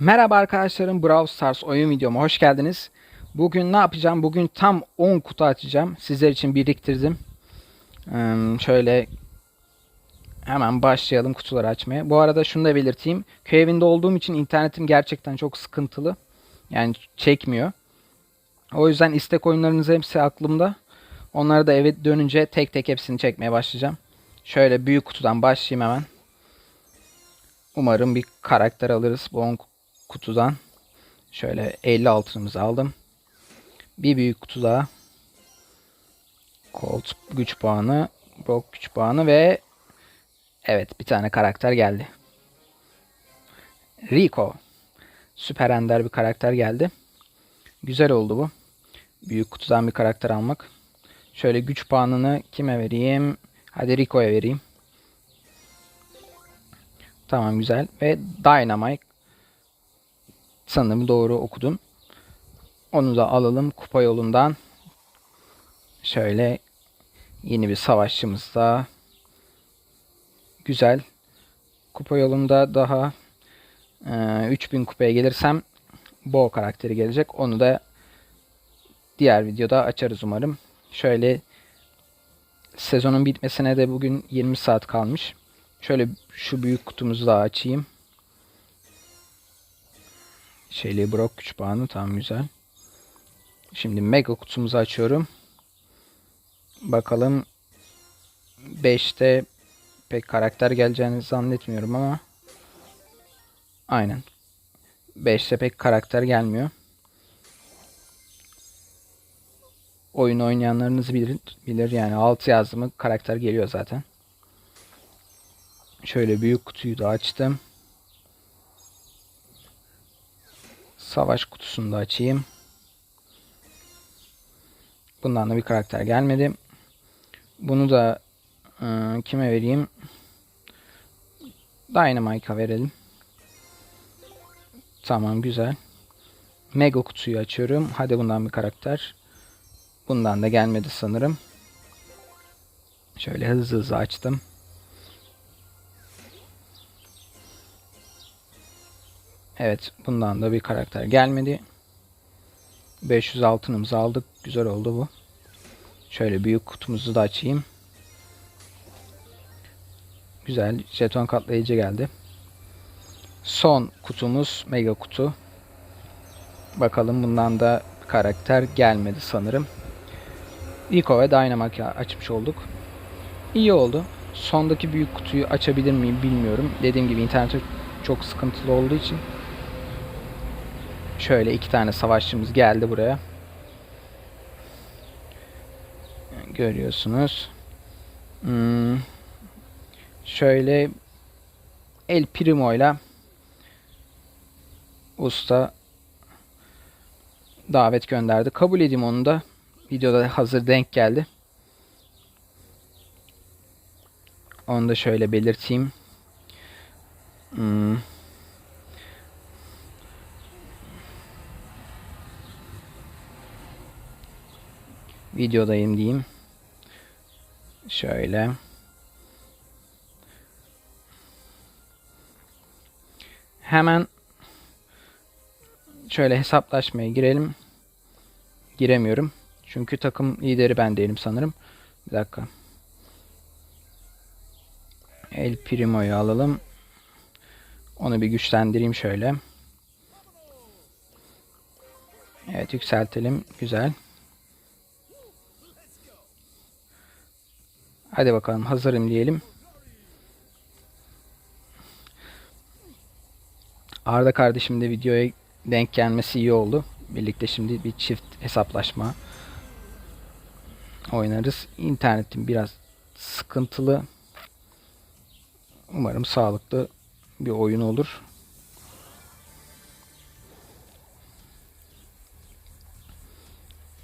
Merhaba arkadaşlarım Brawl Stars oyun videoma hoş geldiniz. Bugün ne yapacağım? Bugün tam 10 kutu açacağım. Sizler için biriktirdim. Ee, şöyle hemen başlayalım kutuları açmaya. Bu arada şunu da belirteyim. Köy evinde olduğum için internetim gerçekten çok sıkıntılı. Yani çekmiyor. O yüzden istek oyunlarınız hepsi aklımda. Onları da eve dönünce tek tek hepsini çekmeye başlayacağım. Şöyle büyük kutudan başlayayım hemen. Umarım bir karakter alırız bu 10 kutudan. Şöyle 50 altınımızı aldım. Bir büyük kutu daha. Colt güç puanı. Brock güç puanı ve evet bir tane karakter geldi. Rico. Süper ender bir karakter geldi. Güzel oldu bu. Büyük kutudan bir karakter almak. Şöyle güç puanını kime vereyim? Hadi Rico'ya vereyim. Tamam güzel. Ve Dynamite. Sanırım doğru okudum. Onu da alalım kupa yolundan. Şöyle yeni bir savaşçımız da. Güzel. Kupa yolunda daha e, 3000 kupaya gelirsem Bo karakteri gelecek. Onu da diğer videoda açarız umarım. Şöyle sezonun bitmesine de bugün 20 saat kalmış. Şöyle şu büyük kutumuzu da açayım. Şeyli Brock güç puanı tam güzel. Şimdi mega kutumuzu açıyorum. Bakalım 5'te pek karakter geleceğini zannetmiyorum ama aynen 5'te pek karakter gelmiyor. Oyun oynayanlarınız bilir, bilir yani 6 yazdı karakter geliyor zaten. Şöyle büyük kutuyu da açtım. Savaş kutusunu da açayım. Bundan da bir karakter gelmedi. Bunu da ıı, kime vereyim? Dynamite'a verelim. Tamam güzel. Mega kutuyu açıyorum. Hadi bundan bir karakter. Bundan da gelmedi sanırım. Şöyle hızlı hızlı açtım. Evet bundan da bir karakter gelmedi. 500 altınımızı aldık. Güzel oldu bu. Şöyle büyük kutumuzu da açayım. Güzel. Jeton katlayıcı geldi. Son kutumuz mega kutu. Bakalım bundan da karakter gelmedi sanırım. Rico ve Dynamite açmış olduk. İyi oldu. Sondaki büyük kutuyu açabilir miyim bilmiyorum. Dediğim gibi internet çok sıkıntılı olduğu için Şöyle iki tane savaşçımız geldi buraya. Görüyorsunuz. Hmm. Şöyle El Primo ile usta davet gönderdi. Kabul edeyim onu da. Videoda hazır denk geldi. Onu da şöyle belirteyim. Hmm. Videodayım diyeyim. Şöyle. Hemen şöyle hesaplaşmaya girelim. Giremiyorum. Çünkü takım lideri ben değilim sanırım. Bir dakika. El Primo'yu alalım. Onu bir güçlendireyim şöyle. Evet yükseltelim. Güzel. Hadi bakalım hazırım diyelim. Arda kardeşim de videoya denk gelmesi iyi oldu. Birlikte şimdi bir çift hesaplaşma oynarız. İnternetim biraz sıkıntılı. Umarım sağlıklı bir oyun olur.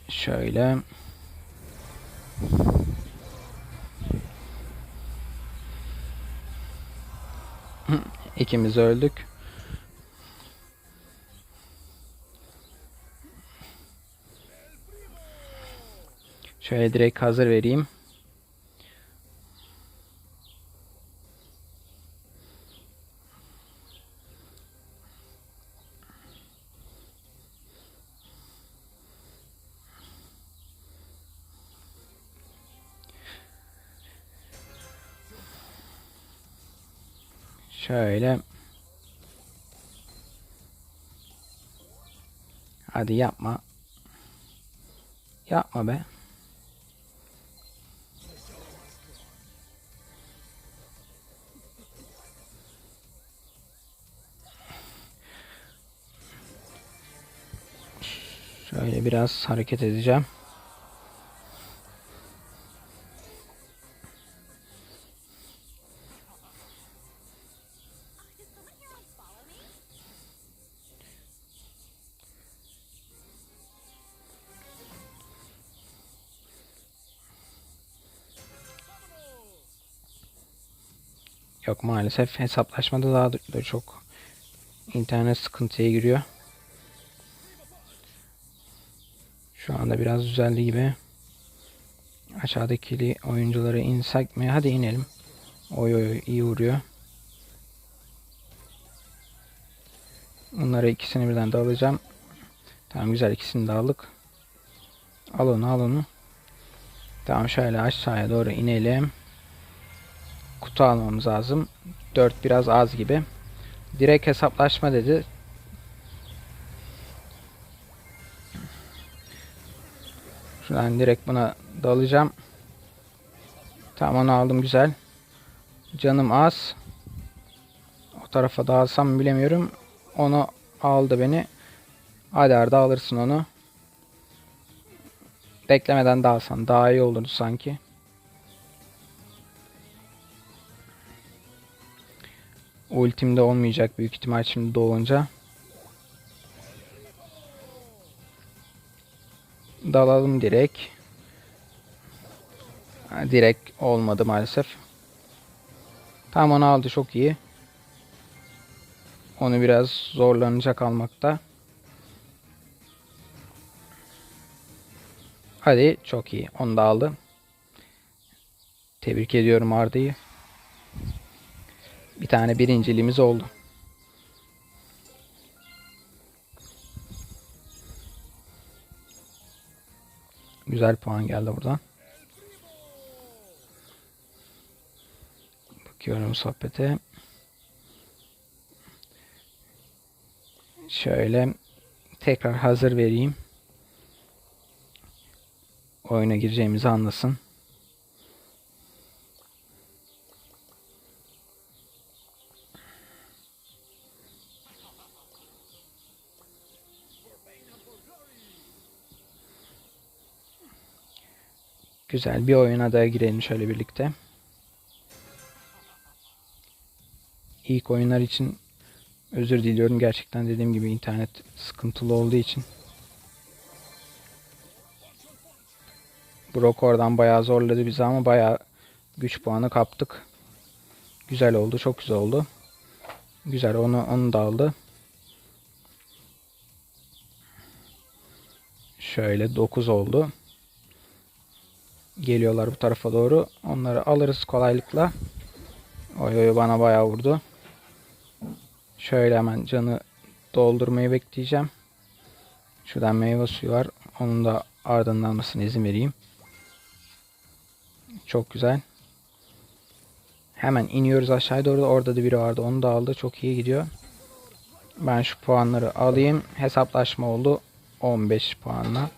Şöyle İkimiz öldük. Şöyle direkt hazır vereyim. Şöyle. Hadi yapma. Yapma be. Şöyle biraz hareket edeceğim. Yok maalesef hesaplaşmada daha da çok internet sıkıntıya giriyor. Şu anda biraz düzeldi gibi. Aşağıdaki oyuncuları insek mi? Hadi inelim. Oy oy iyi vuruyor. Bunları ikisini birden de alacağım. Tamam güzel ikisini de aldık. Al onu al onu. Tamam şöyle aşağıya doğru inelim. Kutu almamız lazım. 4 biraz az gibi. Direkt hesaplaşma dedi. Şuradan direkt buna dalacağım. Tamam onu aldım güzel. Canım az. O tarafa dağılsam bilemiyorum. Onu aldı beni. Hadi Arda alırsın onu. Beklemeden dağılsan daha iyi olurdu sanki. Ultimde olmayacak büyük ihtimal şimdi doğunca. Dalalım direkt. Ha, direkt olmadı maalesef. Tam onu aldı çok iyi. Onu biraz zorlanacak almakta. Hadi çok iyi. Onu da aldı. Tebrik ediyorum Arda'yı. Bir tane birinciliğimiz oldu. Güzel puan geldi buradan. Bakıyorum sohbete. Şöyle tekrar hazır vereyim. Oyuna gireceğimizi anlasın. Güzel bir oyuna da girelim şöyle birlikte. İlk oyunlar için özür diliyorum. Gerçekten dediğim gibi internet sıkıntılı olduğu için. Brock oradan bayağı zorladı bizi ama bayağı güç puanı kaptık. Güzel oldu. Çok güzel oldu. Güzel onu, onu da aldı. Şöyle 9 oldu. Geliyorlar bu tarafa doğru. Onları alırız kolaylıkla. Oy oy bana bayağı vurdu. Şöyle hemen canı doldurmayı bekleyeceğim. Şuradan meyve suyu var. Onun da ardından almasına izin vereyim. Çok güzel. Hemen iniyoruz aşağıya doğru. Orada da biri vardı. Onu da aldı. Çok iyi gidiyor. Ben şu puanları alayım. Hesaplaşma oldu. 15 puanla.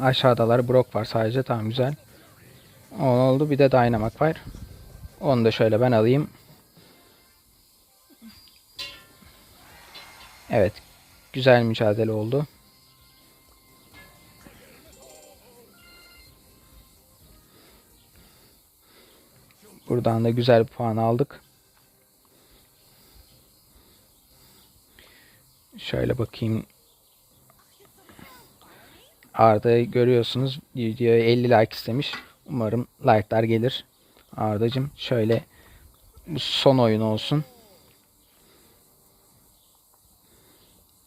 Aşağıdalar Brock var sadece. Tamam güzel. O oldu. Bir de Dynamac var. Onu da şöyle ben alayım. Evet. Güzel mücadele oldu. Buradan da güzel puan aldık. Şöyle bakayım. Arda'yı görüyorsunuz. Videoya 50 like istemiş. Umarım like'lar gelir. Arda'cım şöyle son oyun olsun.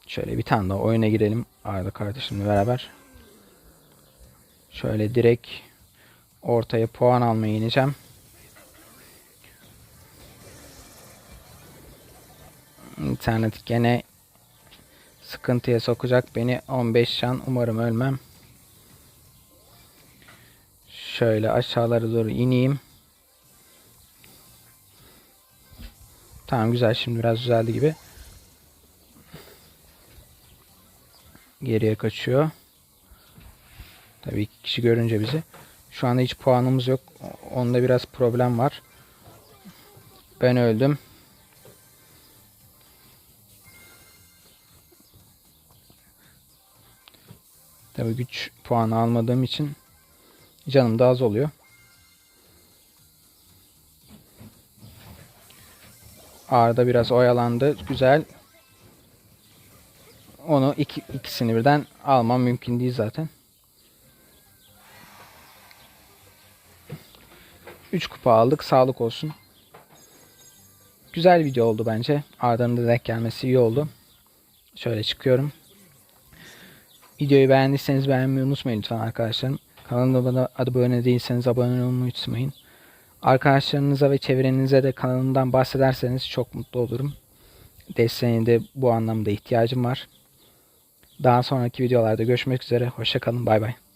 Şöyle bir tane daha oyuna girelim Arda kardeşimle beraber. Şöyle direkt ortaya puan almaya ineceğim. İnternet gene sıkıntıya sokacak beni 15 şan umarım ölmem. Şöyle aşağılara doğru ineyim. Tamam güzel şimdi biraz düzeldi gibi. Geriye kaçıyor. Tabii iki kişi görünce bizi. Şu anda hiç puanımız yok. Onda biraz problem var. Ben öldüm. Tabii güç puanı almadığım için canım da az oluyor. Arda biraz oyalandı. Güzel. Onu iki, ikisini birden almam mümkün değil zaten. 3 kupa aldık. Sağlık olsun. Güzel video oldu bence. Arda'nın da denk gelmesi iyi oldu. Şöyle çıkıyorum. Videoyu beğendiyseniz beğenmeyi unutmayın lütfen arkadaşlarım. Kanalıma abone değilseniz abone olmayı unutmayın. Arkadaşlarınıza ve çevrenize de kanalımdan bahsederseniz çok mutlu olurum. Desteğine de bu anlamda ihtiyacım var. Daha sonraki videolarda görüşmek üzere. Hoşçakalın. Bay bay.